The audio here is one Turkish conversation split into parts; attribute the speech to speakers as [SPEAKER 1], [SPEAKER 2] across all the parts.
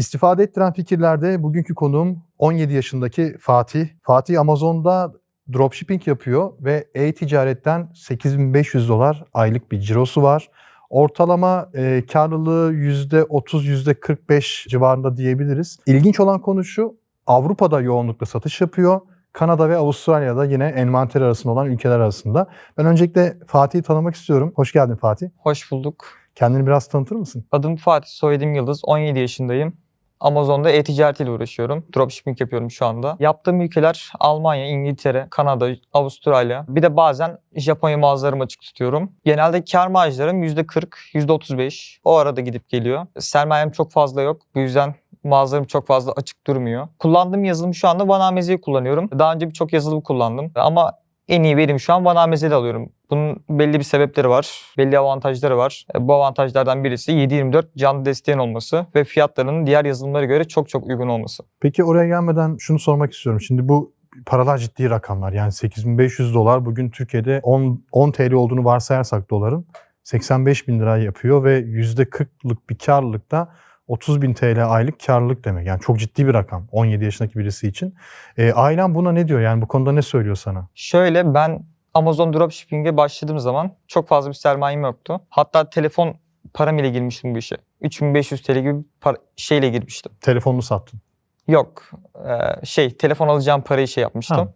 [SPEAKER 1] İstifade ettiren fikirlerde bugünkü konuğum 17 yaşındaki Fatih. Fatih Amazon'da dropshipping yapıyor ve e-ticaretten 8500 dolar aylık bir cirosu var. Ortalama e, karlılığı %30, %45 civarında diyebiliriz. İlginç olan konu şu, Avrupa'da yoğunlukla satış yapıyor. Kanada ve Avustralya'da yine envanter arasında olan ülkeler arasında. Ben öncelikle Fatih'i tanımak istiyorum. Hoş geldin Fatih.
[SPEAKER 2] Hoş bulduk.
[SPEAKER 1] Kendini biraz tanıtır mısın?
[SPEAKER 2] Adım Fatih, soyadım Yıldız. 17 yaşındayım. Amazon'da e-ticaretiyle uğraşıyorum. Dropshipping yapıyorum şu anda. Yaptığım ülkeler Almanya, İngiltere, Kanada, Avustralya. Bir de bazen Japonya mağazalarımı açık tutuyorum. Genelde kar marjlarım %40, %35. O arada gidip geliyor. Sermayem çok fazla yok. Bu yüzden mağazalarım çok fazla açık durmuyor. Kullandığım yazılım şu anda Vanameze'yi kullanıyorum. Daha önce birçok yazılım kullandım. Ama en iyi verim şu an Vanameze'de alıyorum. Bunun belli bir sebepleri var. Belli avantajları var. E, Bu avantajlardan birisi 7-24 canlı desteğin olması ve fiyatlarının diğer yazılımlara göre çok çok uygun olması.
[SPEAKER 1] Peki oraya gelmeden şunu sormak istiyorum. Şimdi bu paralar ciddi rakamlar. Yani 8500 dolar bugün Türkiye'de 10, 10 TL olduğunu varsayarsak doların 85 bin lira yapıyor ve %40'lık bir karlılıkta 30 bin TL aylık karlılık demek. Yani çok ciddi bir rakam 17 yaşındaki birisi için. E, ailen buna ne diyor? Yani bu konuda ne söylüyor sana?
[SPEAKER 2] Şöyle ben Amazon Dropshipping'e başladığım zaman çok fazla bir sermayem yoktu. Hatta telefon param ile girmiştim bu işe. 3500 TL gibi para, şeyle girmiştim.
[SPEAKER 1] Telefonunu sattın.
[SPEAKER 2] Yok. Ee, şey telefon alacağım parayı şey yapmıştım.
[SPEAKER 1] Ha.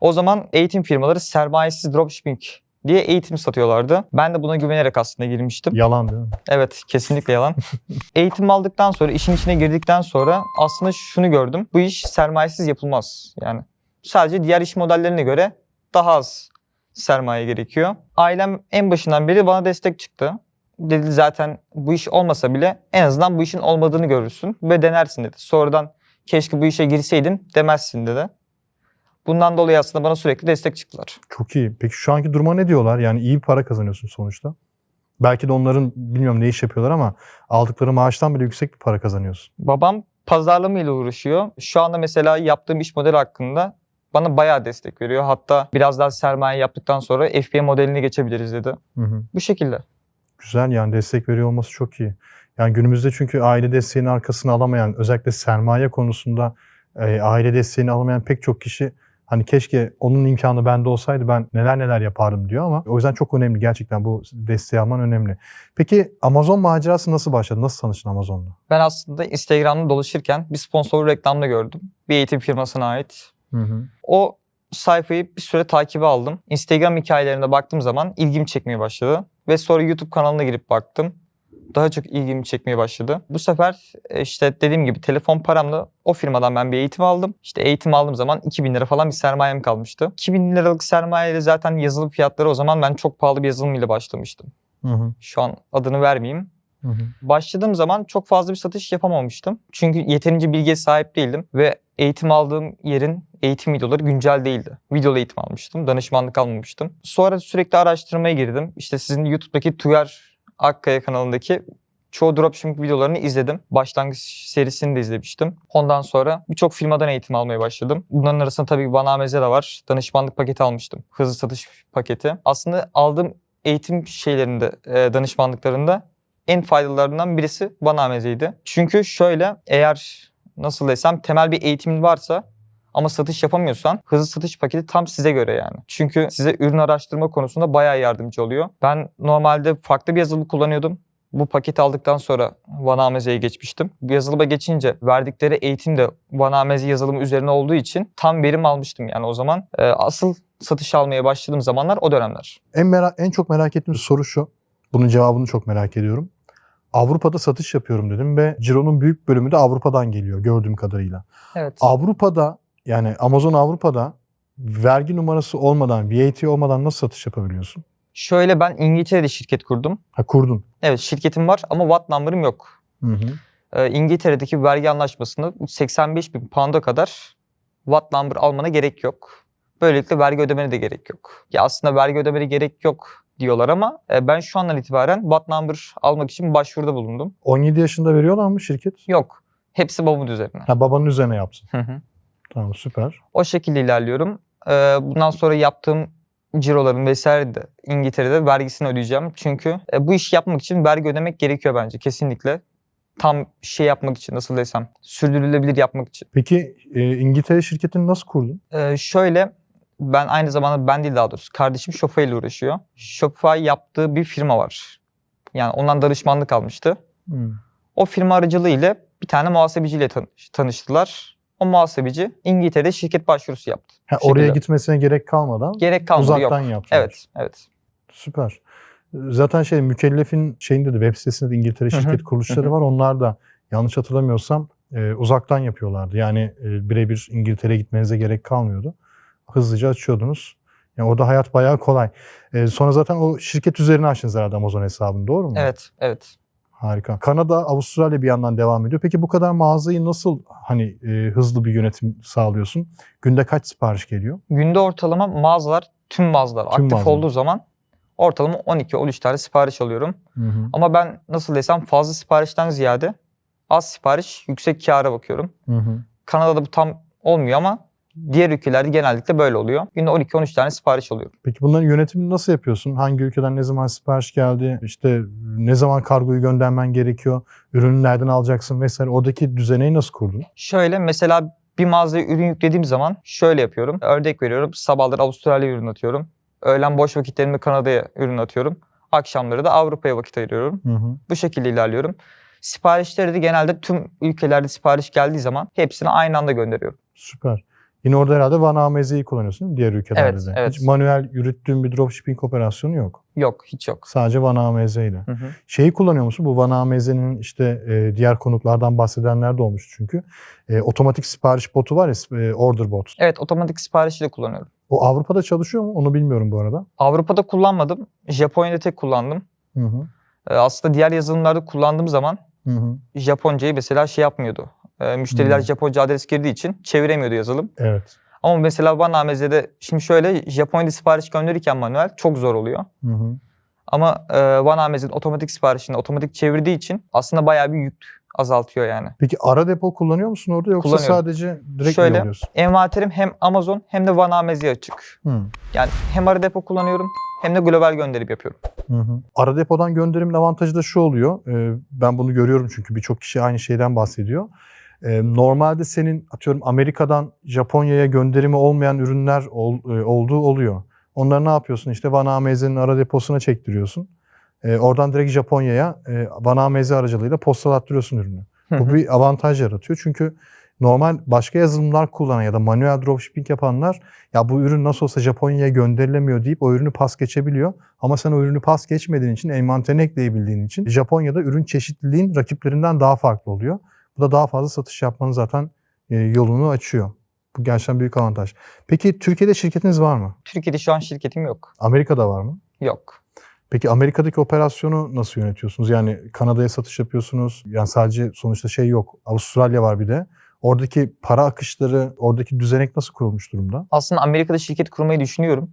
[SPEAKER 2] O zaman eğitim firmaları sermayesiz dropshipping diye eğitim satıyorlardı. Ben de buna güvenerek aslında girmiştim.
[SPEAKER 1] Yalan değil mi?
[SPEAKER 2] Evet kesinlikle yalan. eğitim aldıktan sonra işin içine girdikten sonra aslında şunu gördüm. Bu iş sermayesiz yapılmaz. Yani sadece diğer iş modellerine göre daha az sermaye gerekiyor. Ailem en başından beri bana destek çıktı. Dedi zaten bu iş olmasa bile en azından bu işin olmadığını görürsün ve denersin dedi. Sonradan keşke bu işe girseydin demezsin dedi. Bundan dolayı aslında bana sürekli destek çıktılar.
[SPEAKER 1] Çok iyi. Peki şu anki duruma ne diyorlar? Yani iyi bir para kazanıyorsun sonuçta. Belki de onların bilmiyorum ne iş yapıyorlar ama aldıkları maaştan bile yüksek bir para kazanıyorsun.
[SPEAKER 2] Babam pazarlama ile uğraşıyor. Şu anda mesela yaptığım iş modeli hakkında bana bayağı destek veriyor. Hatta biraz daha sermaye yaptıktan sonra FBA modeline geçebiliriz dedi.
[SPEAKER 1] Hı hı.
[SPEAKER 2] Bu şekilde.
[SPEAKER 1] Güzel yani destek veriyor olması çok iyi. Yani günümüzde çünkü aile desteğinin arkasını alamayan, özellikle sermaye konusunda e, aile desteğini alamayan pek çok kişi hani keşke onun imkanı bende olsaydı ben neler neler yapardım diyor ama o yüzden çok önemli gerçekten bu desteği alman önemli. Peki Amazon macerası nasıl başladı? Nasıl tanıştın Amazon'la?
[SPEAKER 2] Ben aslında Instagram'da dolaşırken bir sponsorlu reklamda gördüm. Bir eğitim firmasına ait.
[SPEAKER 1] Hı hı.
[SPEAKER 2] O sayfayı bir süre takibe aldım. Instagram hikayelerine baktığım zaman ilgimi çekmeye başladı. Ve sonra YouTube kanalına girip baktım. Daha çok ilgimi çekmeye başladı. Bu sefer e, işte dediğim gibi telefon paramla o firmadan ben bir eğitim aldım. İşte eğitim aldığım zaman 2000 lira falan bir sermayem kalmıştı. 2000 liralık sermayeyle zaten yazılım fiyatları o zaman ben çok pahalı bir yazılım ile başlamıştım.
[SPEAKER 1] Hı hı.
[SPEAKER 2] Şu an adını vermeyeyim.
[SPEAKER 1] Hı hı.
[SPEAKER 2] Başladığım zaman çok fazla bir satış yapamamıştım. Çünkü yeterince bilgiye sahip değildim ve eğitim aldığım yerin eğitim videoları güncel değildi. Videolu eğitim almıştım, danışmanlık almamıştım. Sonra sürekli araştırmaya girdim. İşte sizin YouTube'daki Tuyar Akkaya kanalındaki çoğu dropshipping videolarını izledim. Başlangıç serisini de izlemiştim. Ondan sonra birçok firmadan eğitim almaya başladım. Bunların arasında tabii Vanameze de var. Danışmanlık paketi almıştım. Hızlı satış paketi. Aslında aldığım eğitim şeylerinde, e, danışmanlıklarında en faydalılarından birisi Vanameze'ydi. Çünkü şöyle eğer nasıl desem temel bir eğitimin varsa ama satış yapamıyorsan hızlı satış paketi tam size göre yani. Çünkü size ürün araştırma konusunda bayağı yardımcı oluyor. Ben normalde farklı bir yazılım kullanıyordum. Bu paketi aldıktan sonra Vanameze'ye geçmiştim. Bu yazılıma geçince verdikleri eğitim de Vanameze yazılımı üzerine olduğu için tam verim almıştım yani o zaman. Ee, asıl satış almaya başladığım zamanlar o dönemler.
[SPEAKER 1] En, merak, en çok merak ettiğim soru şu. Bunun cevabını çok merak ediyorum. Avrupa'da satış yapıyorum dedim ve Ciro'nun büyük bölümü de Avrupa'dan geliyor gördüğüm kadarıyla.
[SPEAKER 2] Evet.
[SPEAKER 1] Avrupa'da yani Amazon Avrupa'da vergi numarası olmadan, VAT olmadan nasıl satış yapabiliyorsun?
[SPEAKER 2] Şöyle ben İngiltere'de şirket kurdum.
[SPEAKER 1] Ha kurdun.
[SPEAKER 2] Evet şirketim var ama VAT number'ım yok.
[SPEAKER 1] Hı hı.
[SPEAKER 2] Ee, İngiltere'deki vergi anlaşmasında 85 bin pound'a kadar VAT number almana gerek yok. Böylelikle vergi ödemene de gerek yok. Ya aslında vergi ödemene gerek yok diyorlar ama e, ben şu andan itibaren VAT number almak için başvuruda bulundum.
[SPEAKER 1] 17 yaşında veriyorlar mı şirket?
[SPEAKER 2] Yok. Hepsi babamın üzerine.
[SPEAKER 1] Ha babanın üzerine yapsın.
[SPEAKER 2] Hı hı.
[SPEAKER 1] Tamam süper.
[SPEAKER 2] o şekilde ilerliyorum. Ee, bundan sonra yaptığım ciroların vesaire de İngiltere'de vergisini ödeyeceğim. Çünkü e, bu işi yapmak için vergi ödemek gerekiyor bence kesinlikle. tam şey yapmak için nasıl desem sürdürülebilir yapmak için.
[SPEAKER 1] Peki e, İngiltere şirketini nasıl kurdun?
[SPEAKER 2] Ee, şöyle ben aynı zamanda ben değil daha doğrusu kardeşim Shopify ile uğraşıyor. Shopify yaptığı bir firma var. Yani ondan danışmanlık almıştı.
[SPEAKER 1] Hmm.
[SPEAKER 2] O firma aracılığı ile bir tane muhasebeciyle tanış- tanıştılar. O muhasebeci İngiltere'de şirket başvurusu yaptı.
[SPEAKER 1] Ha, oraya
[SPEAKER 2] şekilde.
[SPEAKER 1] gitmesine gerek kalmadan
[SPEAKER 2] Gerek kalmadı
[SPEAKER 1] uzaktan
[SPEAKER 2] yok.
[SPEAKER 1] yaptılar.
[SPEAKER 2] Evet, evet.
[SPEAKER 1] Süper. Zaten şey mükellefin şeyinde de web sitesinde de İngiltere şirket kuruluşları var. Onlar da yanlış hatırlamıyorsam e, uzaktan yapıyorlardı. Yani e, birebir İngiltere'ye gitmenize gerek kalmıyordu. Hızlıca açıyordunuz. Yani orada hayat bayağı kolay. E, sonra zaten o şirket üzerine açtınız herhalde Amazon hesabını doğru mu?
[SPEAKER 2] Evet, evet.
[SPEAKER 1] Harika. Kanada, Avustralya bir yandan devam ediyor. Peki bu kadar mağazayı nasıl hani e, hızlı bir yönetim sağlıyorsun? Günde kaç sipariş geliyor?
[SPEAKER 2] Günde ortalama mağazalar, tüm mağazalar
[SPEAKER 1] Tüm
[SPEAKER 2] aktif
[SPEAKER 1] mağazalar.
[SPEAKER 2] olduğu zaman ortalama 12-13 tane sipariş alıyorum.
[SPEAKER 1] Hı hı.
[SPEAKER 2] Ama ben nasıl desem fazla siparişten ziyade az sipariş, yüksek kâra bakıyorum.
[SPEAKER 1] Hı hı.
[SPEAKER 2] Kanada'da bu tam olmuyor ama diğer ülkelerde genellikle böyle oluyor. Günde 12-13 tane sipariş alıyorum.
[SPEAKER 1] Peki bunların yönetimini nasıl yapıyorsun? Hangi ülkeden ne zaman sipariş geldi? İşte ne zaman kargoyu göndermen gerekiyor? Ürünü nereden alacaksın vesaire. Oradaki düzeneyi nasıl kurdun?
[SPEAKER 2] Şöyle mesela bir mağazaya ürün yüklediğim zaman şöyle yapıyorum. Örnek veriyorum. Sabahları Avustralya'ya ürün atıyorum. Öğlen boş vakitlerimde Kanada'ya ürün atıyorum. Akşamları da Avrupa'ya vakit ayırıyorum.
[SPEAKER 1] Hı hı.
[SPEAKER 2] Bu şekilde ilerliyorum. Siparişleri de genelde tüm ülkelerde sipariş geldiği zaman hepsini aynı anda gönderiyorum.
[SPEAKER 1] Süper. Yine orada herhalde vanamezeyi kullanıyorsun değil mi? diğer ülkelerde
[SPEAKER 2] Evet,
[SPEAKER 1] de.
[SPEAKER 2] evet.
[SPEAKER 1] Hiç manuel yürüttüğün bir dropshipping operasyonu yok.
[SPEAKER 2] Yok, hiç yok.
[SPEAKER 1] Sadece vanamezeyle.
[SPEAKER 2] Hı hı.
[SPEAKER 1] Şeyi kullanıyor musun? Bu vanamezenin işte e, diğer konuklardan bahsedenler de olmuş çünkü. E, otomatik sipariş botu var ya e, order bot.
[SPEAKER 2] Evet, otomatik siparişi de kullanıyorum.
[SPEAKER 1] O Avrupa'da çalışıyor mu? Onu bilmiyorum bu arada.
[SPEAKER 2] Avrupa'da kullanmadım. Japonya'da tek kullandım.
[SPEAKER 1] Hı hı.
[SPEAKER 2] Ee, Aslında diğer yazılımlarda kullandığım zaman
[SPEAKER 1] Hı hı.
[SPEAKER 2] Japoncayı mesela şey yapmıyordu. Ee, Müşteriler
[SPEAKER 1] Hmm.
[SPEAKER 2] Japonca adres girdiği için çeviremiyordu yazılım.
[SPEAKER 1] Evet.
[SPEAKER 2] Ama mesela Vanameze'de şimdi şöyle Japonya'da sipariş gönderirken manuel çok zor oluyor.
[SPEAKER 1] Hı hı.
[SPEAKER 2] Ama e, Vanameze'nin otomatik siparişini otomatik çevirdiği için aslında bayağı bir yük azaltıyor yani.
[SPEAKER 1] Peki ara depo kullanıyor musun orada yoksa sadece direkt mi
[SPEAKER 2] Şöyle.
[SPEAKER 1] yolluyorsun?
[SPEAKER 2] Envanterim hem Amazon hem de Vanameze'ye açık.
[SPEAKER 1] Hı.
[SPEAKER 2] Yani hem ara depo kullanıyorum hem de global gönderip yapıyorum.
[SPEAKER 1] Hı hı. Ara depodan gönderimin avantajı da şu oluyor. e, ben bunu görüyorum çünkü birçok kişi aynı şeyden bahsediyor. Normalde senin atıyorum Amerika'dan Japonya'ya gönderimi olmayan ürünler ol- e, olduğu oluyor. Onları ne yapıyorsun? İşte Vanameze'nin ara deposuna çektiriyorsun. E, oradan direkt Japonya'ya e, Vanameze aracılığıyla postalattırıyorsun ürünü. Bu bir avantaj yaratıyor. Çünkü normal başka yazılımlar kullanan ya da manuel dropshipping yapanlar ya bu ürün nasıl olsa Japonya'ya gönderilemiyor deyip o ürünü pas geçebiliyor. Ama sen o ürünü pas geçmediğin için, envanterine ekleyebildiğin için Japonya'da ürün çeşitliliğin rakiplerinden daha farklı oluyor. Bu da daha fazla satış yapmanın zaten e, yolunu açıyor. Bu gerçekten büyük avantaj. Peki Türkiye'de şirketiniz var mı?
[SPEAKER 2] Türkiye'de şu an şirketim yok.
[SPEAKER 1] Amerika'da var mı?
[SPEAKER 2] Yok.
[SPEAKER 1] Peki Amerika'daki operasyonu nasıl yönetiyorsunuz? Yani Kanada'ya satış yapıyorsunuz. Yani sadece sonuçta şey yok. Avustralya var bir de. Oradaki para akışları, oradaki düzenek nasıl kurulmuş durumda?
[SPEAKER 2] Aslında Amerika'da şirket kurmayı düşünüyorum.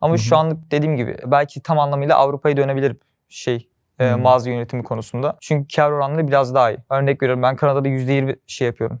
[SPEAKER 2] Ama
[SPEAKER 1] Hı hı.
[SPEAKER 2] şu anlık dediğim gibi belki tam anlamıyla Avrupa'ya dönebilirim şey e, mağaza yönetimi konusunda. Çünkü kar oranları biraz daha iyi. Örnek veriyorum ben Kanada'da %20 şey yapıyorum.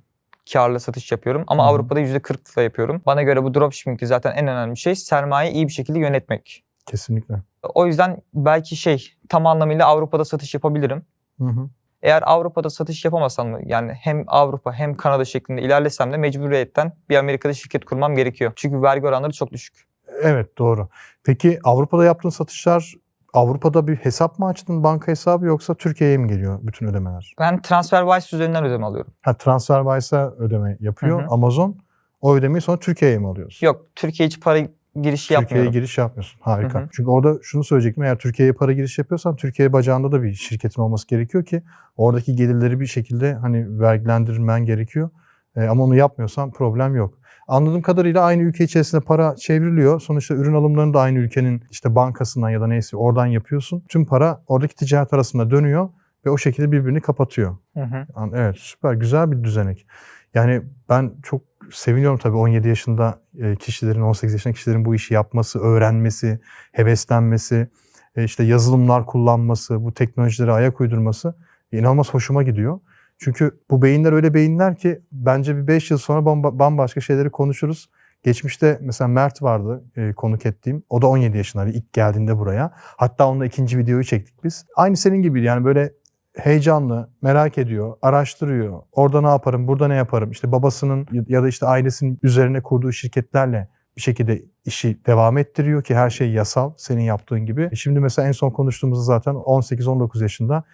[SPEAKER 2] Karlı satış yapıyorum ama
[SPEAKER 1] hı.
[SPEAKER 2] Avrupa'da %40'la yapıyorum. Bana göre bu dropshipping'de zaten en önemli şey sermayeyi iyi bir şekilde yönetmek.
[SPEAKER 1] Kesinlikle.
[SPEAKER 2] O yüzden belki şey tam anlamıyla Avrupa'da satış yapabilirim.
[SPEAKER 1] Hı hı.
[SPEAKER 2] Eğer Avrupa'da satış yapamasam da yani hem Avrupa hem Kanada şeklinde ilerlesem de mecburiyetten bir Amerika'da şirket kurmam gerekiyor. Çünkü vergi oranları çok düşük.
[SPEAKER 1] Evet doğru. Peki Avrupa'da yaptığın satışlar Avrupa'da bir hesap mı açtın, banka hesabı yoksa Türkiye'ye mi geliyor bütün ödemeler?
[SPEAKER 2] Ben TransferWise üzerinden ödeme alıyorum.
[SPEAKER 1] Ha TransferWise'a ödeme yapıyor
[SPEAKER 2] Hı hı.
[SPEAKER 1] Amazon. O ödemeyi sonra Türkiye'ye mi alıyorsun?
[SPEAKER 2] Yok Türkiye hiç para girişi
[SPEAKER 1] Türkiye'ye
[SPEAKER 2] yapmıyorum.
[SPEAKER 1] giriş yapmıyorsun. Harika.
[SPEAKER 2] Hı hı.
[SPEAKER 1] Çünkü orada şunu söyleyecektim. Eğer Türkiye'ye para giriş yapıyorsan Türkiye bacağında da bir şirketin olması gerekiyor ki oradaki gelirleri bir şekilde hani vergilendirmen gerekiyor. E, ama onu yapmıyorsan problem yok. Anladığım kadarıyla aynı ülke içerisinde para çevriliyor. Sonuçta ürün alımlarını da aynı ülkenin işte bankasından ya da neyse oradan yapıyorsun. Tüm para oradaki ticaret arasında dönüyor ve o şekilde birbirini kapatıyor.
[SPEAKER 2] Hı hı.
[SPEAKER 1] Evet süper güzel bir düzenek. Yani ben çok seviniyorum tabii 17 yaşında e, kişilerin 18 yaşında kişilerin bu işi yapması, öğrenmesi, heveslenmesi, e, işte yazılımlar kullanması, bu teknolojilere ayak uydurması inanılmaz hoşuma gidiyor. Çünkü bu beyinler öyle beyinler ki bence bir 5 yıl sonra bamba- bambaşka şeyleri konuşuruz. Geçmişte mesela Mert vardı e, konuk ettiğim. O da 17 yaşındaydı ilk geldiğinde buraya. Hatta onunla ikinci videoyu çektik biz. Aynı senin gibi yani böyle heyecanlı, merak ediyor, araştırıyor. Orada ne yaparım, burada ne yaparım? İşte babasının ya da işte ailesinin üzerine kurduğu şirketlerle bir şekilde işi devam ettiriyor ki her şey yasal senin yaptığın gibi. E Şimdi mesela en son konuştuğumuzda zaten 18-19 yaşında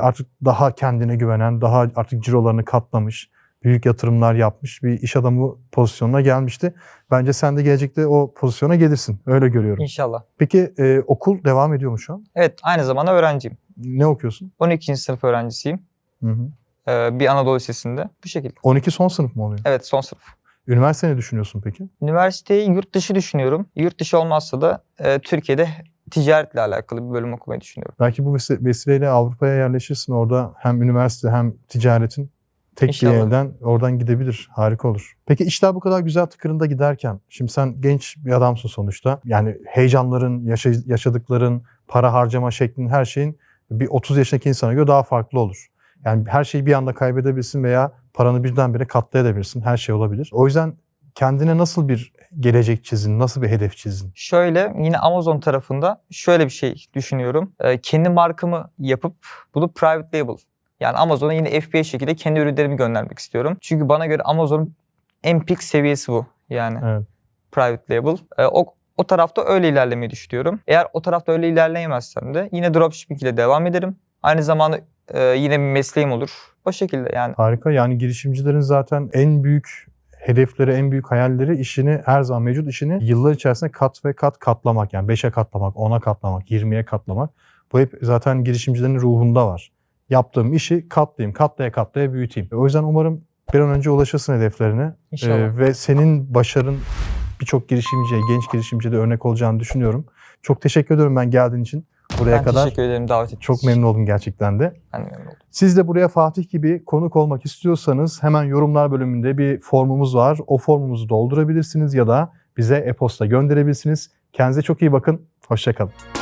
[SPEAKER 1] artık daha kendine güvenen, daha artık cirolarını katlamış, büyük yatırımlar yapmış bir iş adamı pozisyonuna gelmişti. Bence sen de gelecekte o pozisyona gelirsin. Öyle görüyorum.
[SPEAKER 2] İnşallah.
[SPEAKER 1] Peki e, okul devam ediyor mu şu an?
[SPEAKER 2] Evet aynı zamanda öğrenciyim.
[SPEAKER 1] Ne okuyorsun?
[SPEAKER 2] 12. sınıf öğrencisiyim.
[SPEAKER 1] Hı hı.
[SPEAKER 2] Ee, bir Anadolu Lisesi'nde. Bu şekilde.
[SPEAKER 1] 12 son sınıf mı oluyor?
[SPEAKER 2] Evet son sınıf.
[SPEAKER 1] Üniversite ne düşünüyorsun peki?
[SPEAKER 2] Üniversiteyi yurt dışı düşünüyorum. Yurt dışı olmazsa da e, Türkiye'de ticaretle alakalı bir bölüm okumayı düşünüyorum.
[SPEAKER 1] Belki bu vesi- vesileyle Avrupa'ya yerleşirsin. Orada hem üniversite hem ticaretin tek
[SPEAKER 2] İnşallah.
[SPEAKER 1] bir elden oradan gidebilir. Harika olur. Peki işler bu kadar güzel tıkırında giderken şimdi sen genç bir adamsın sonuçta. Yani heyecanların, yaşa- yaşadıkların, para harcama şeklin her şeyin bir 30 yaşındaki insana göre daha farklı olur. Yani her şeyi bir anda kaybedebilirsin veya paranı birdenbire katlayabilirsin. Her şey olabilir. O yüzden kendine nasıl bir gelecek çizin, nasıl bir hedef çizin?
[SPEAKER 2] Şöyle yine Amazon tarafında şöyle bir şey düşünüyorum. Ee, kendi markamı yapıp bunu private label. Yani Amazon'a yine FBA şekilde kendi ürünlerimi göndermek istiyorum. Çünkü bana göre Amazon'un en peak seviyesi bu. Yani
[SPEAKER 1] Evet.
[SPEAKER 2] private label. Ee, o, o tarafta öyle ilerlemeyi düşünüyorum. Eğer o tarafta öyle ilerleyemezsem de yine dropshipping ile devam ederim. Aynı zamanda e, yine bir mesleğim olur. O şekilde yani.
[SPEAKER 1] Harika. Yani girişimcilerin zaten en büyük hedefleri, en büyük hayalleri işini her zaman mevcut işini yıllar içerisinde kat ve kat katlamak. Yani 5'e katlamak, 10'a katlamak, 20'ye katlamak. Bu hep zaten girişimcilerin ruhunda var. Yaptığım işi katlayayım, katlaya katlaya büyüteyim. O yüzden umarım bir an önce ulaşırsın hedeflerine.
[SPEAKER 2] İnşallah.
[SPEAKER 1] Ee, ve senin başarın birçok girişimciye, genç girişimciye de örnek olacağını düşünüyorum. Çok teşekkür ediyorum ben geldiğin için. Buraya
[SPEAKER 2] ben
[SPEAKER 1] kadar
[SPEAKER 2] teşekkür ederim davet ettiğiniz
[SPEAKER 1] çok
[SPEAKER 2] için.
[SPEAKER 1] memnun oldum gerçekten de.
[SPEAKER 2] Ben memnun oldum.
[SPEAKER 1] Siz de buraya Fatih gibi konuk olmak istiyorsanız hemen yorumlar bölümünde bir formumuz var. O formumuzu doldurabilirsiniz ya da bize e-posta gönderebilirsiniz. Kendinize çok iyi bakın. Hoşçakalın.